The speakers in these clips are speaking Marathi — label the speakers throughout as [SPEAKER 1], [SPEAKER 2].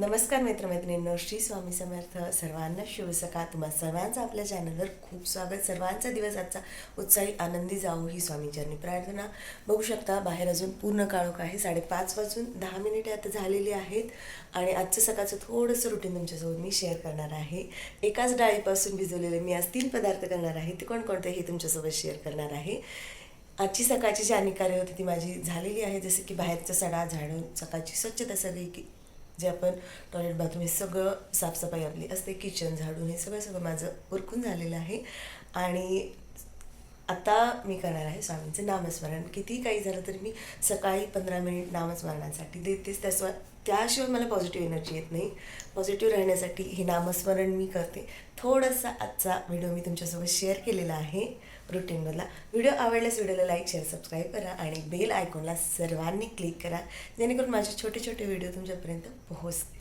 [SPEAKER 1] नमस्कार मित्रमैत्रिणींनो श्री स्वामी समर्थ सर्वांना शुभ सकाळ. तुम्हा सर्वांचं आपल्या चॅनलवर खूप स्वागत. सर्वांचा दिवस आजचा उत्साही आनंदी जाऊ ही स्वामीचरणी प्रार्थना. बघू शकता बाहेर अजून पूर्ण काळोख आहे. साडेपाच वाजून दहा मिनिटे आता झालेली आहेत. आणि आजचं सकाळचं थोडंसं रुटीन तुमच्यासोबत मी शेअर करणार आहे. एकाच डाळीपासून भिजवलेले मी आज तीन पदार्थ करणार आहे. ते कोणकोणते हे तुमच्यासोबत शेअर करणार आहे. आजची सकाळची जी आणि कार्य होती ती माझी झालेली आहे. जसं की बाहेरचा सडा झाडून सकाळची स्वच्छता सगळी की जे आपण टॉयलेट बाथरूम हे सगळं साफसफाई आपली असते किचन झाडून हे सगळं सगळं माझं उरकून झालेलं आहे. आणि आता मी करणार आहे स्वामींचं नामस्मरण. किती काही झालं तरी मी सकाळी पंधरा मिनिट नामस्मरणासाठी देतेच. त्याशिवाय त्याशिवाय मला पॉझिटिव्ह एनर्जी येत नाही. पॉझिटिव्ह राहण्यासाठी हे नामस्मरण मी करते. थोडासा आजचा व्हिडिओ मी तुमच्यासोबत शेअर केलेला आहे. रुटीनमधला व्हिडिओ आवडल्यास व्हिडिओला लाईक शेअर सबस्क्राईब करा आणि बेल आयकॉनला सर्वांनी क्लिक करा. जेणेकरून माझे छोटे छोटे व्हिडिओ तुमच्यापर्यंत पोहोचतील.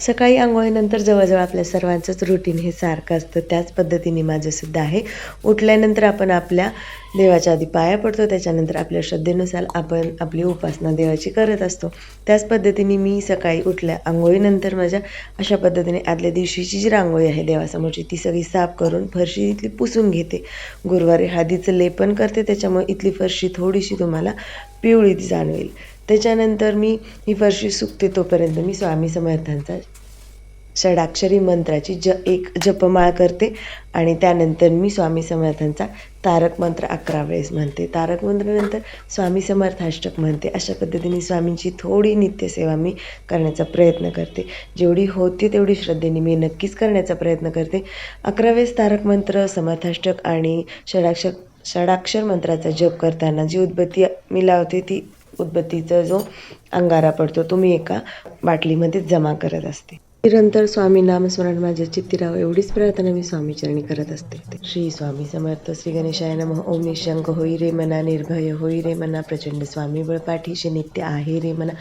[SPEAKER 1] सकाळी आंघोळीनंतर जवळजवळ आपल्या सर्वांचंच रुटीन हे सारखं असतं. त्याच पद्धतीने माझंसुद्धा आहे. उठल्यानंतर आपण आपल्या देवाच्या आधी पाया पडतो. त्याच्यानंतर आपल्या श्रद्धेनुसार आपण आपली उपासना देवाची करत असतो. त्याच पद्धतीने मी सकाळी उठल्या आंघोळीनंतर माझ्या अशा पद्धतीने आदल्या दिवशीची जी रांगोळी आहे देवासमोरची ती सगळी साफ करून फरशी इथली पुसून घेते. गुरुवारी हळदीचं लेपन करते. त्याच्यामुळे इथली फरशी थोडीशी तुम्हाला पिवळी जाणवेल. त्याच्यानंतर मी ही फरशी सुकते तोपर्यंत मी स्वामी समर्थांचा षडाक्षरी मंत्राची ज एक जपमाळ करते आणि त्यानंतर मी स्वामी समर्थांचा तारक मंत्र अकरा वेळेस म्हणते. तारक मंत्रानंतर स्वामी समर्थाष्टक म्हणते. अशा पद्धतीने स्वामींची थोडी नित्यसेवा मी करण्याचा प्रयत्न करते. जेवढी होते तेवढी श्रद्धेने मी नक्कीच करण्याचा प्रयत्न करते. अकरा वेळेस तारक मंत्र समर्थाष्टक आणि षडाक्षर षडाक्षर मंत्राचा जप करताना जी उद्बत्ती मी लावते ती उदबत्तीचा जो अंगारा पडतो तो मी एका बाटलीमध्ये जमा करत असते. निरंतर स्वामी नामस्मरण माझ्या चित्ती राहावं एवढीच प्रार्थना मी स्वामीचरणी करत असते. श्री स्वामी समर्थ श्री गणेशाय नमः. ओम निशंक होई रे मना निर्भय होई रे मना. प्रचंड स्वामी बळ पाठीशी नित्य आहे रे मना.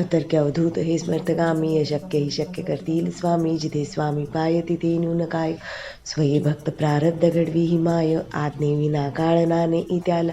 [SPEAKER 1] अतर्क्य अवधूत हे स्मर्थगामी अशक्य ही शक्य करतील स्वामी. जिथे स्वामी पाय तिथे नून काय. स्वयं भक्त प्रारब्ध घडवी ही माय. आज्ञे विना काळ नाने इत्याला.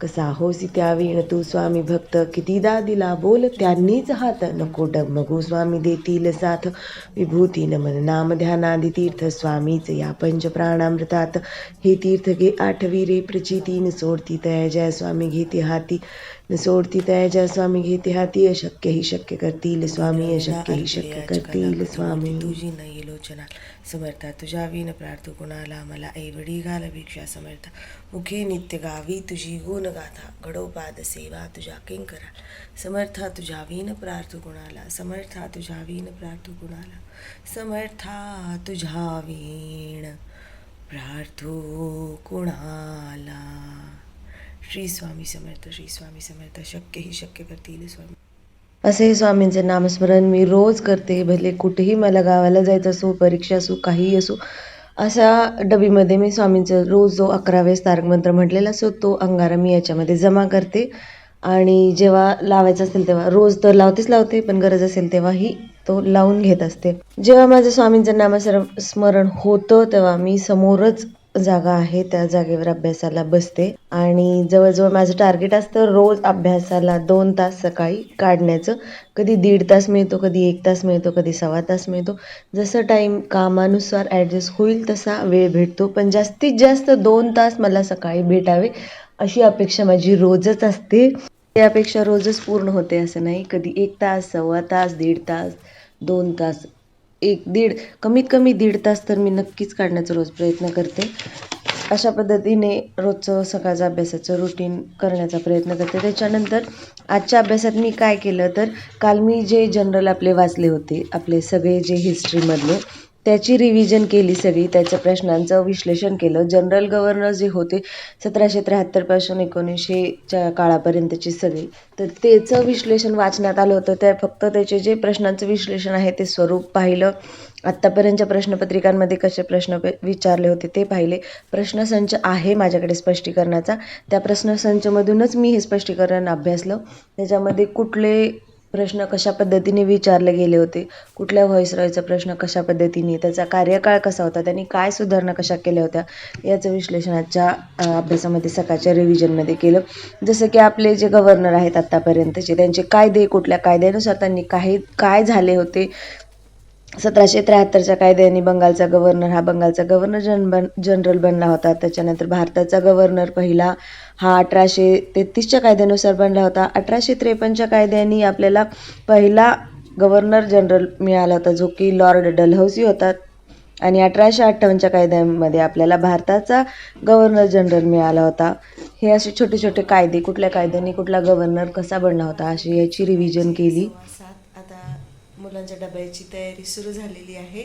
[SPEAKER 1] कसा होसी त्या वीण तू स्वामी भक्त? कितीदा दिला बोल त्यांनीच हात. नको डगमगू स्वामी देतील साथ. विभूती नमन नाम ध्यानादि तीर्थ स्वामीच या पंच प्राणामृतात. हे तीर्थ घे आठवी रे प्रचितीन सोडती तया जय स्वामी घेते हाती. सोडती तया जय स्वामी घेते हाती अशक्य ही शक्य करतील स्वामी अशक्य ही शक्य करतील स्वामी.
[SPEAKER 2] तुझी नाही लोचना. समर्था तुझ्या विन प्रार्थू कुणाला मला ऐवडी घाल भिक्षा समर्था. मुखे नित्य गावी तुझी गुण गाथा. घडोपाद सेवा तुझ्या किंकरा. समर्था तुझ्या विन प्रार्थू कुणाला समर्था तुझ्या विन प्रार्थू कुणाला समर्था तुझ्या वीण प्रार्थू कुणाला श्री स्वामी समर्थ श्री स्वामी समर्थ शक्य ही शक्य करतील स्वामी.
[SPEAKER 1] असे हे स्वामींचे नामस्मरण मी रोज करते भले कुठेही मला गावाला जायचं असो परीक्षा असो काहीही असो अशा डबीमध्ये मी स्वामींचा रोज जो अकरा वेळेस तारक मंत्र म्हटलेला असो तो अंगारा मी याच्यामध्ये जमा करते. आणि जेव्हा लावायचं असेल तेव्हा रोज तर लावतेच लावते पण गरज असेल तेव्हाही तो लावून घेत असते. जेव्हा माझं स्वामींचं नामस्मरण स्मरण होतं तेव्हा मी समोरच जागा आहे त्या जागेवर अभ्यासाला बसते. आणि जवळजवळ माझं टार्गेट असतं रोज अभ्यासाला दोन तास सकाळी काढण्याचं. कधी दीड तास मिळतो कधी एक तास मिळतो कधी सव्वा तास मिळतो. जसं टाईम कामानुसार ॲडजस्ट होईल तसा वेळ भेटतो. पण जास्तीत जास्त दोन तास मला सकाळी भेटावे अशी अपेक्षा माझी रोजच असते. त्यापेक्षा रोजच पूर्ण होते असं नाही. कधी एक तास सव्वा तास दीड तास दोन तास एक दीड कमीत कमी दीड तास तर मी नक्कीच काढण्याचा रोज प्रयत्न करते. अशा पद्धतीने रोजचं सकाळचं अभ्यासाचं रुटीन करण्याचा प्रयत्न करते. त्याच्यानंतर आजच्या अभ्यासात मी काय केलं तर काल मी जे जनरल आपले वाचले होते आपले सगळे जे हिस्ट्रीमधले त्याची रिव्हिजन केली सगळी त्याच्या प्रश्नांचं विश्लेषण केलं. जनरल गव्हर्नर जे होते सतराशे त्र्याहत्तरपासून एकोणीसशेच्या काळापर्यंतची सगळी. तर त्याचं विश्लेषण वाचण्यात आलं होतं. त्या फक्त त्याचे जे प्रश्नांचं विश्लेषण आहे ते स्वरूप पाहिलं. आत्तापर्यंतच्या प्रश्नपत्रिकांमध्ये कसे प्रश्न विचारले होते ते पाहिले. प्रश्नसंच आहे माझ्याकडे स्पष्टीकरणाचा. त्या प्रश्नसंचमधूनच मी हे स्पष्टीकरण अभ्यासलं. त्याच्यामध्ये कुठले प्रश्न कशा पद्धतीने विचारले गेले होते? कुठल्या व्हॉइस रॉयचा प्रश्न कशा पद्धतीने? त्याचा कार्यकाळ कसा होता? त्यांनी काय सुधारणा कशा केल्या होत्या? याचं विश्लेषणाच्या अभ्यासामध्ये सकाळच्या रिव्हिजनमध्ये केलं. जसं की आपले जे गव्हर्नर आहेत आत्तापर्यंतचे त्यांचे कायदे कुठल्या कायद्यानुसार त्यांनी काही काय झाले होते? सतराशे त्र्याहत्तरच्या कायद्याने बंगालचा गव्हर्नर हा बंगालचा गव्हर्नर जन बन जनरल बनला होता. त्याच्यानंतर भारताचा गव्हर्नर पहिला हा अठराशे तेहतीसच्या कायद्यानुसार बनला होता. अठराशे त्रेपन्नच्या कायद्याने आपल्याला पहिला गव्हर्नर जनरल मिळाला होता जो की लॉर्ड डलहौसी होता. आणि अठराशे अठ्ठावन्नच्या कायद्यामध्ये आपल्याला भारताचा गव्हर्नर जनरल मिळाला होता. हे असे छोटे छोटे कायदे कुठल्या कायद्याने कुठला गव्हर्नर कसा बनला होता अशी याची रिव्हिजन केली.
[SPEAKER 2] सात आता मुलांच्या डब्याची तयारी सुरू झालेली आहे.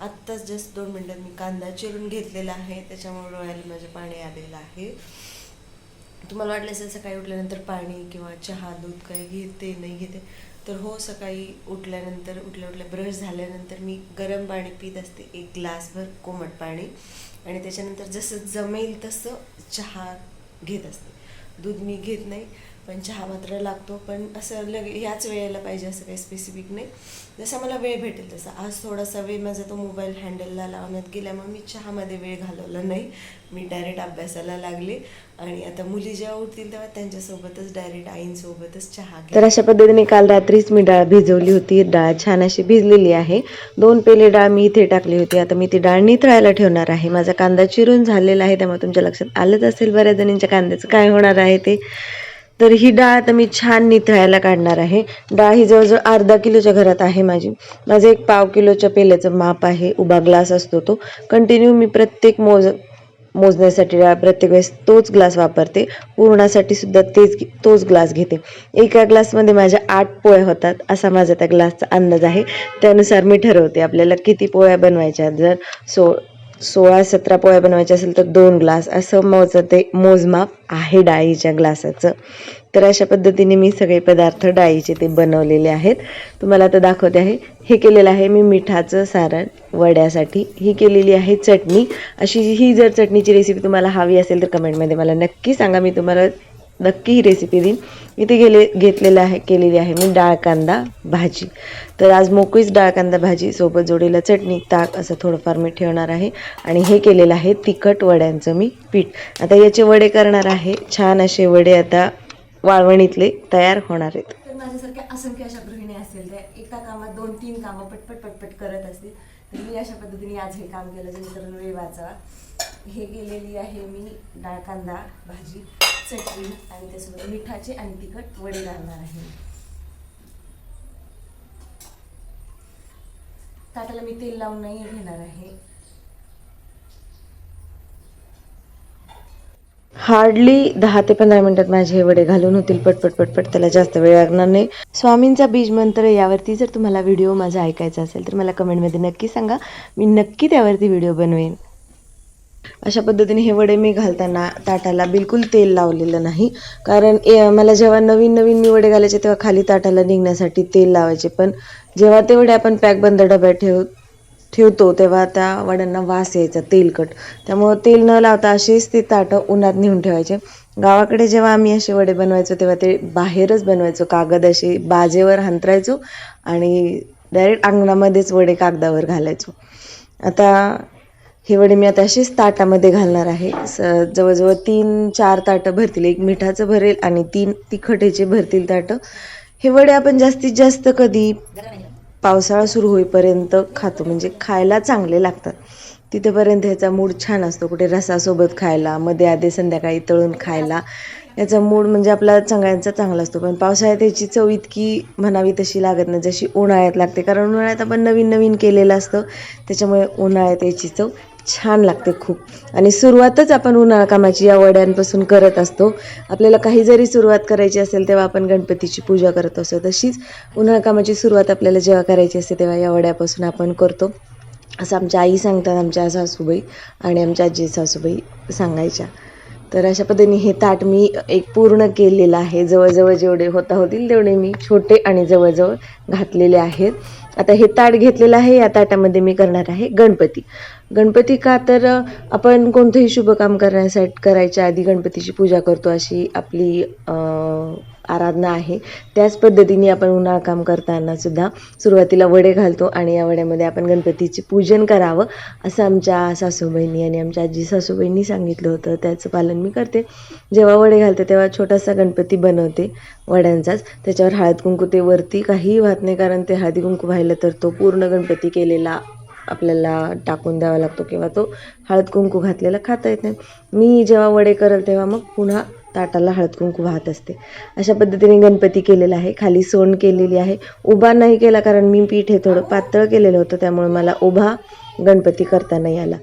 [SPEAKER 2] आत्ताच जस्ट दोन मिनटात मी कांदा चिरून घेतलेला आहे. त्याच्यामुळे डोळ्याला माझे पाणी आलेलं आहे. तुम्हाला वाटलं असेल सकाळी उठल्यानंतर पाणी किंवा चहा दूध काही घेते नाही घेते तर हो सकाळी उठल्यानंतर उठल्या उठल्या ब्रश झाल्यानंतर मी गरम पाणी पित असते. एक ग्लासभर कोमट पाणी. आणि त्याच्यानंतर जसं जमेल तसं चहा घेत असते. दूध मी घेत नाही. पण चहा मात्र लागतो. पण असं लगे ह्याच वेळेला पाहिजे असं काही स्पेसिफिक नाही. जसा मला वेळ भेटेल तसा. आज थोडासा वेळ माझा तो मोबाईल हँडलला लावण्यात गेल्यामुळे मी चहामध्ये वेळ घालवला नाही. मी डायरेक्ट अभ्यासाला लागले. आणि आता मुली जेव्हा उठतील तेव्हा त्यांच्यासोबतच डायरेक्ट आईंसोबतच चहा
[SPEAKER 1] तर अशा पद्धतीने काल रात्रीच मी डाळ भिजवली होती. डाळ छान अशी भिजलेली आहे. दोन पेले डाळ मी इथे टाकली होती. आता मी ती डाळ निथळायला ठेवणार आहे. माझा कांदा चिरून झालेला आहे. त्यामुळे तुमच्या लक्षात आलंच असेल बऱ्याच जणींच्या कांद्याचं. काय होणार आहे ते? तर ही डाळ आता मी छान निथळायला काढणार आहे. डाळ ही जवळजवळ अर्धा किलोच्या घरात आहे माझी. माझं एक पाव किलोच्या पेल्याचं माप आहे. उभा ग्लास असतो तो. कंटिन्यू मी प्रत्येक मोज मोजण्यासाठी डाळ प्रत्येक वेळेस तोच ग्लास वापरते. पुरणासाठी सुद्धा तेच तोच ग्लास घेते. एका ग्लासमध्ये माझ्या आठ पोळ्या होतात असा माझा त्या ग्लासचा अंदाज आहे. त्यानुसार मी ठरवते आपल्याला किती पोळ्या बनवायच्या जर सो सोळा सतरा पोळ्या बनवायच्या असेल तर दोन ग्लास. असं मोज ते मोजमाप आहे डाळीच्या ग्लासाचं. तर अशा पद्धतीने मी सगळे पदार्थ डाळीचे ते बनवलेले आहेत. तुम्हाला आता दाखवते आहे. हे केलेलं आहे मी मिठाचं सारण वड्यासाठी. ही केलेली आहे चटणी. अशी ही जर चटणीची रेसिपी तुम्हाला हवी असेल तर कमेंटमध्ये मला नक्की सांगा. मी तुम्हाला नक्की ही रेसिपी देईन इथे गेले घेतलेलं आहे केलेली आहे मी डाळ कांदा भाजी. तर आज मोकळीच डाळ कांदा भाजी सोबत जोडीला चटणी ताक असं थोडंफार मी ठेवणार आहे. आणि हे केलेलं आहे तिखट वड्यांचं मी पीठ. आता याचे वडे करणार आहे. छान असे वडे आता वाळवणीतले तयार होणार आहेत.
[SPEAKER 2] तर माझ्यासारख्या असंख्य अशा गृहिणी असेल त्या एका कामात दोन तीन कामं पटपट पटपट करत असतील. तर मी अशा पद्धतीने आज हे काम केलं जेणेकरून वेळ वाचावा हे गेलेली आहे मी डाळ कांदा भाजी चटणी आणि त्यासोबत मिठाचे आणि तिखट वडे घालणार आहे. ताटाला मी तेल लावून नाही घेणार आहे.
[SPEAKER 1] हार्डली दहा ते पंधरा मिनिटात माझे हे वडे घालून होतील पटपट पटपट. त्याला जास्त वेळ लागणार नाही. स्वामींचा बीज मंत्र यावरती जर तुम्हाला व्हिडिओ माझा ऐकायचा असेल तर मला कमेंटमध्ये नक्की सांगा. मी नक्की त्यावरती व्हिडिओ बनवेन. अशा पद्धतीने हे वडे मी घालताना ताटाला बिलकुल तेल लावलेलं नाही. कारण मला जेव्हा नवीन नवीन मी वडे घालायचे तेव्हा खाली ताटाला निघण्यासाठी तेल लावायचे. पण जेव्हा ते वडे आपण पॅक बंद डब्यात ठेवू ठेवतो तेव्हा त्या वड्यांना वास यायचा तेलकट. त्यामुळं तेल न लावता असेच ते ताटं उन्हात नेऊन ठेवायचे. गावाकडे जेव्हा आम्ही असे वडे बनवायचो तेव्हा ते बाहेरच बनवायचो. कागद असे बाजेवर हंतरायचो आणि डायरेक्ट अंगणामध्येच वडे कागदावर घालायचो. आता हे वडे मी आता असेच ताटामध्ये घालणार आहे. स जवळजवळ तीन चार ताटं भरतील. एक मिठाचं भरेल आणि तीन तिखटेचे भरतील ताटं. हे वडे आपण जास्तीत जास्त कधी पावसाळा सुरू होईपर्यंत खातो. म्हणजे खायला चांगले लागतात. तिथेपर्यंत ह्याचा मूड छान असतो. कुठे रसासोबत खायला मध्ये आधी संध्याकाळी तळून खायला. याचा मूड म्हणजे आपला सगळ्यांचा चांगला असतो. पण पावसाळ्यात याची चव इतकी म्हणावी तशी लागत नाही जशी उन्हाळ्यात लागते. कारण उन्हाळ्यात आपण नवीन नवीन केलेलं असतं. त्याच्यामुळे उन्हाळ्यात याची चव छान लागते खूप. आणि सुरुवातच आपण उन्हाळा कामाची या वड्यांपासून करत असतो. आपल्याला काही जरी सुरुवात करायची असेल तेव्हा आपण गणपतीची पूजा करत असतो. तशीच उन्हाळा कामाची सुरुवात आपल्याला जेव्हा करायची असते तेव्हा या वड्यापासून आपण करतो. असं आमच्या आई सांगतात आमच्या सासूबाई आणि आमच्या आजी सासूबाई सांगायच्या. तर अशा पद्धतीने हे ताट मी एक पूर्ण केलेलं आहे. जवळजवळ जेवढे होता होतील तेवढे मी छोटे आणि जवळजवळ घातलेले आहेत. आता हे ताट घेतलेलं आहे. या ताटामध्ये मी करणार आहे गणपती. गणपती का तर आपण कोणतंही शुभकाम करण्यासाठी करायच्या आधी गणपतीची पूजा करतो अशी आपली आराधना आहे. त्याच पद्धतीने आपण उन्हाळ काम करताना सुद्धा सुरुवातीला वडे घालतो आणि या वड्यामध्ये आपण गणपतीचे पूजन करावं असं आमच्या सासूबाईंनी आणि आमच्या आजी सासूबाईंनी सांगितलं होतं. त्याचं पालन मी करते. जेव्हा वडे घालते तेव्हा छोटासा गणपती बनवते वड्यांचाच. त्याच्यावर हळद कुंकू ते वरती काहीही वाहत नाही कारण ते हळदी कुंकू व्हायला तर तो पूर्ण गणपती केलेला आपल्याला टाकून द्यावा लागतो किंवा तो हळद कुंकू घातलेला खाता येत नाही. मी जेव्हा वडे करेल तेव्हा मग पुन्हा ताटाला हळद कुंकू वाहत असते. अशा पद्धतीने गणपती केलेला आहे. खाली सोंड केलेली आहे. उभा नाही केला कारण मी पीठ हे थोडं पातळ केलेलं होतं त्यामुळे मला उभा गणपती करता नाही आला.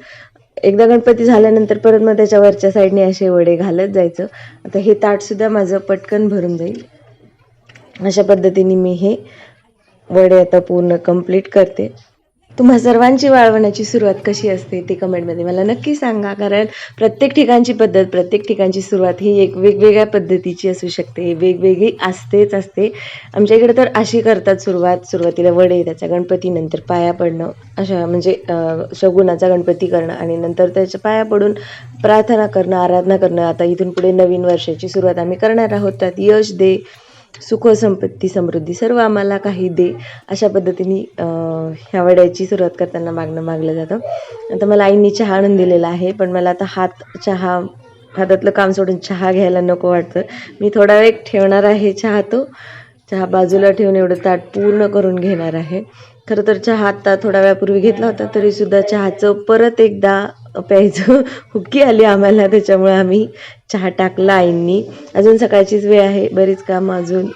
[SPEAKER 1] एकदा गणपती झाल्यानंतर परत मग त्याच्या वरच्या साईडने असे वडे घालत जायचं. आता हे ताटसुद्धा माझं पटकन भरून जाईल. अशा पद्धतीने मी हे वडे आता पूर्ण कंप्लीट करते. तुम्हा सर्वांची वाळवण्याची सुरुवात कशी असते ते कमेंटमध्ये मला नक्की सांगा. कारण प्रत्येक ठिकाणची पद्धत प्रत्येक ठिकाणची सुरुवात ही एक वेगवेगळ्या पद्धतीची असू शकते. वेगवेगळी असतेच असते. आमच्या इकडे तर अशी करतात सुरुवात. सुरुवातीला वडे त्याच्या गणपती नंतर पाया पडणं अशा म्हणजे अं, शगुनाचा गणपती करणं आणि नंतर त्याच्या पाया पडून प्रार्थना करणं आराधना करणं. आता इथून पुढे नवीन वर्षाची सुरुवात आम्ही करणार आहोत. त्यात यश दे. सुख संपत्ती समृद्धी सर्व आम्हाला काही दे अशा पद्धतीने ह्या वड्याची सुरुवात करताना मागणं मागलं जातं. आता मला आईंनी चहा आणून दिलेला आहे पण मला आता हात चहा हातातलं काम सोडून चहा घ्यायला नको वाटतं. मी थोडा वेळ ठेवणार आहे चहा तो. चहा बाजूला ठेवून एवढं ताट पूर्ण करून घेणार आहे. खरं तर चहा आत्ता थोड्या वेळापूर्वी घेतला होता तरीसुद्धा चहाचं परत एकदा प्यायचं. हुक्की आली आम्हाला त्याच्यामुळे आम्ही चहा टाकला आईंनी. अजून सकाळचीच वेळ आहे बरीच कामं अजून.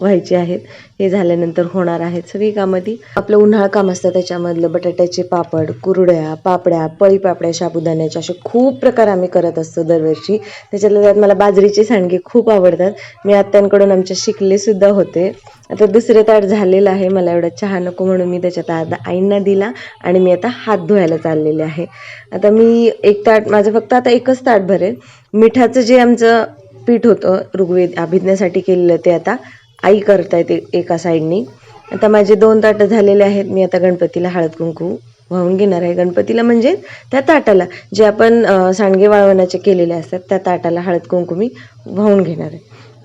[SPEAKER 1] व्हायची आहेत हे झाल्यानंतर होणार आहेत. सगळी कामं ती आपलं उन्हाळा काम असतं त्याच्यामधलं बटाट्याचे पापड कुरड्या पापड्या पळी पापड्या साबुदाण्याच्या असे खूप प्रकार आम्ही करत असतो दरवर्षी. त्याच्यातल्या त्यात मला बाजरीचे सांडगे खूप आवडतात. मी आत्यांकडून आमच्या शिकलेसुद्धा होते. आता दुसरे ताट झालेलं आहे मला एवढा चहा नको म्हणून मी त्याच्यात अर्धा आईंना दिला आणि मी आता हात धुवायला चाललेले आहे. आता मी एक ताट माझं फक्त आता एकच ताट भरेल. मिठाचं जे आमचं पीठ होतं ऋग्वेद अभिज्ञासाठी केलेलं ते आता आई करतायत एका साईडनी आता माझे दोन ताटं झालेले आहेत. मी आता गणपतीला हळद कुंकू वाहून घेणार आहे. गणपतीला म्हणजे त्या ताटाला जे आपण सांडगे वाळवण्याचे केलेले असतात त्या ताटाला हळद कुंकू मी वाहून घेणार आहे.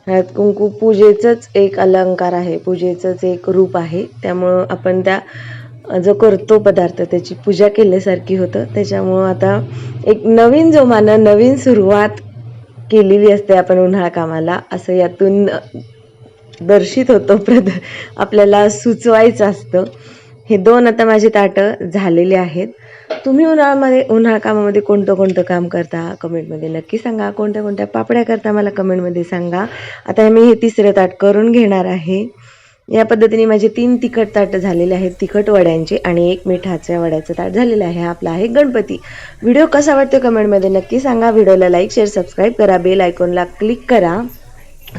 [SPEAKER 1] हळद कुंकू पूजेचंच एक अलंकार आहे. पूजेचंच एक रूप आहे. त्यामुळं आपण त्या जो करतो पदार्थ त्याची पूजा केल्यासारखी होतं. त्याच्यामुळं आता एक नवीन जोमानं नवीन सुरुवात केलेली असते आपण उन्हाळा कामाला. असं यातून दर्शित होतो प्रद आपल्याला सुचवायचं असतं. हे दोन आता माझे ताटं झालेले आहेत. तुम्ही उन्हाळ्यामध्ये उन्हाळा कामामध्ये कोणतं कोणतं काम करता? कमेंटमध्ये नक्की सांगा. कोणत्या कोणत्या पापड्या करता मला कमेंटमध्ये सांगा. आता मी हे तिसरं ताट करून घेणार आहे. या पद्धतीने माझे तीन तिखट ताटं झालेले आहेत. तिखट वड्यांचे आणि एक मिठाच्या वड्याचं ताट झालेलं आहे. आपला आहे गणपती. व्हिडिओ कसा वाटतो कमेंटमध्ये नक्की सांगा. व्हिडिओला लाईक शेअर सबस्क्राईब करा. बेल आयकॉनला क्लिक करा.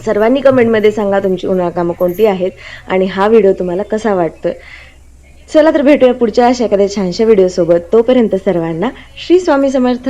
[SPEAKER 1] सर्वांनी कमेंटमध्ये सांगा तुमची उन्हाळ कामं कोणती आहेत आणि हा व्हिडिओ तुम्हाला कसा वाटतोय. चला तर भेटूया पुढच्या अशा एखाद्या छानशा व्हिडिओसोबत. तोपर्यंत सर्वांना श्री स्वामी समर्थ.